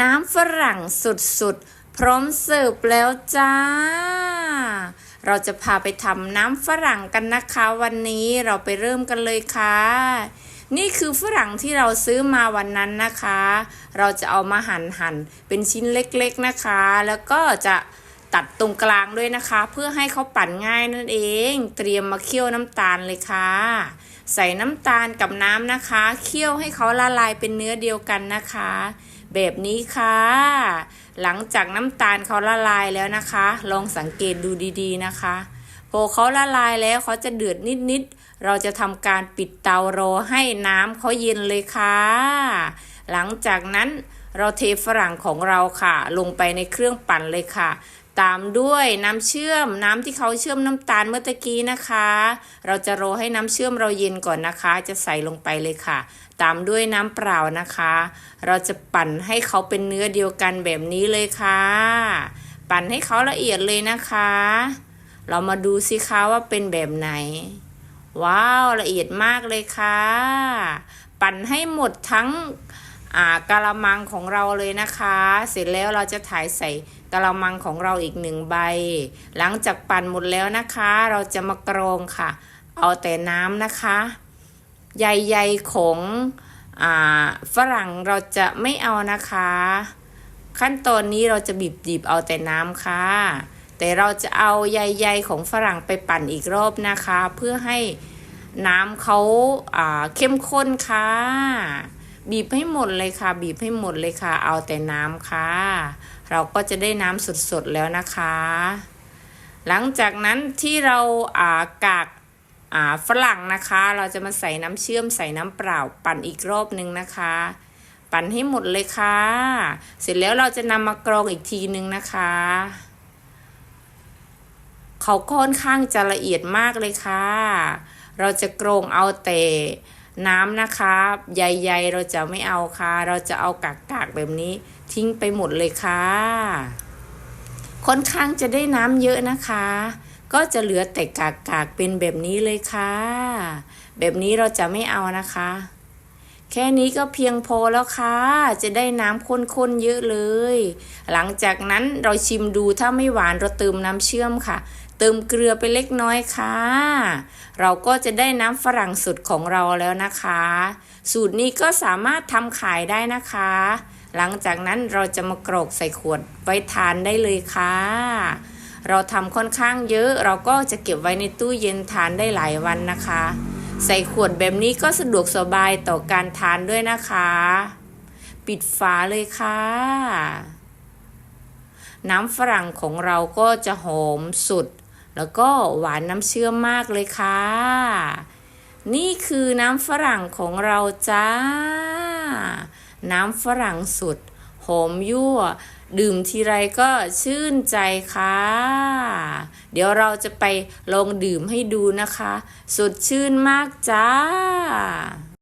น้ำฝรั่งสุดๆ พร้อมเสิร์ฟแล้วจ้า เราจะพาไปทำน้ำฝรั่งกันนะคะ วันนี้เราไปเริ่มกันเลยค่ะ นี่คือฝรั่งที่เราซื้อมาวันนั้นนะคะ เราจะเอามาหั่นหั่นๆเป็นชิ้นเล็กๆนะคะ แล้วก็จะตัดตรงกลางด้วยนะคะ เพื่อให้เขาปั่นง่ายนั่นเอง เตรียมมาเคี่ยวน้ำตาลเลยค่ะ ใส่น้ำตาลกับน้ำนะคะ เคี่ยวให้เขาละลายเป็นเนื้อเดียวกันนะคะ แบบนี้ค่ะ หลังจากน้ำตาลเขาละลายแล้วนะคะ ลองสังเกตดูดีๆนะคะ พอเขาละลายแล้วเขาจะเดือดนิดๆ เราจะทำการปิดเตารอให้น้ำเขาเย็นเลยค่ะ หลังจากนั้นเราเทฝรั่งของเราค่ะ ลงไปในเครื่องปั่นเลยค่ะ ตามด้วยน้ำเชื่อมน้ำที่เขาเชื่อมน้ำตาลเมื่อตะกี้นะคะ เราจะรอให้น้ำเชื่อมเราเย็นก่อนนะคะ จะใส่ลงไปเลยค่ะ ตามด้วยน้ำเปล่านะคะ เราจะปั่นให้เขาเป็นเนื้อเดียวกันแบบนี้เลยค่ะ ปั่นให้เขาละเอียดเลยนะคะ เรามาดูสิคะว่าเป็นแบบไหน ว้าวละเอียดมากเลยค่ะ ปั่นให้หมดทั้ง กะละมังของเราเลยนะคะ เสร็จแล้วเราจะถ่ายใส่กะละมังของเราอีกหนึ่งใบ หลังจากปั่นหมดแล้วนะคะ เราจะมากรองค่ะ เอาแต่น้ำนะคะใยๆของฝรั่งเราจะไม่เอานะคะ ขั้นตอนนี้เราจะบีบบีบเอาแต่น้ำค่ะ แต่เราจะเอาใยๆของฝรั่งไปปั่นอีกรอบนะคะ เพื่อให้น้ำเขาเข้มข้นค่ะ บีบให้หมดเลยค่ะ บีบให้หมดเลยค่ะ เอาแต่น้ำค่ะ เราก็จะได้น้ำสดๆแล้วนะคะ หลังจากนั้นที่เราอ่ากากอ่าฝรั่งนะคะ เราจะมาใส่น้ำเชื่อมใส่น้ำเปล่าปั่นอีกรอบนึงนะคะ ปั่นให้หมดเลยค่ะ เสร็จแล้วเราจะนำมากรองอีกทีนึงนะคะ เขาค่อนข้างจะละเอียดมากเลยค่ะ เราจะกรองเอาแต่ น้ำนะคะใยๆเราจะไม่เอาค่ะ เราจะเอากากๆแบบนี้ ทิ้งไปหมดเลยค่ะ ค่อนข้างจะได้น้ำเยอะนะคะ ก็จะเหลือแต่กากๆเป็นแบบนี้เลยค่ะ แบบนี้เราจะไม่เอานะคะ แค่นี้ก็เพียงพอแล้วค่ะ จะได้น้ำข้นๆเยอะเลย หลังจากนั้นเราชิมดูถ้าไม่หวานเราเติมน้ำเชื่อมค่ะ เติมเกลือไปเล็กน้อยค่ะ เราก็จะได้น้ำฝรั่งสุดของเราแล้วนะคะ สูตรนี้ก็สามารถทำขายได้นะคะ หลังจากนั้นเราจะมากรอกใส่ขวดไว้ทานได้เลยค่ะ เราทำค่อนข้างเยอะ เราก็จะเก็บไว้ในตู้เย็นทานได้หลายวันนะคะ ใส่ขวดแบบนี้ก็สะดวกสบายต่อการทานด้วยนะคะ ปิดฝาเลยค่ะ น้ำฝรั่งของเราก็จะหอมสุด แล้วก็หวานน้ำเชื่อมมากเลยค่ะ นี่คือน้ำฝรั่งของเราจ้า น้ำฝรั่งสุด หอมยั่ว ดื่มทีไรก็ชื่นใจค่ะ เดี๋ยวเราจะไปลองดื่มให้ดูนะคะ สดชื่นมากจ้า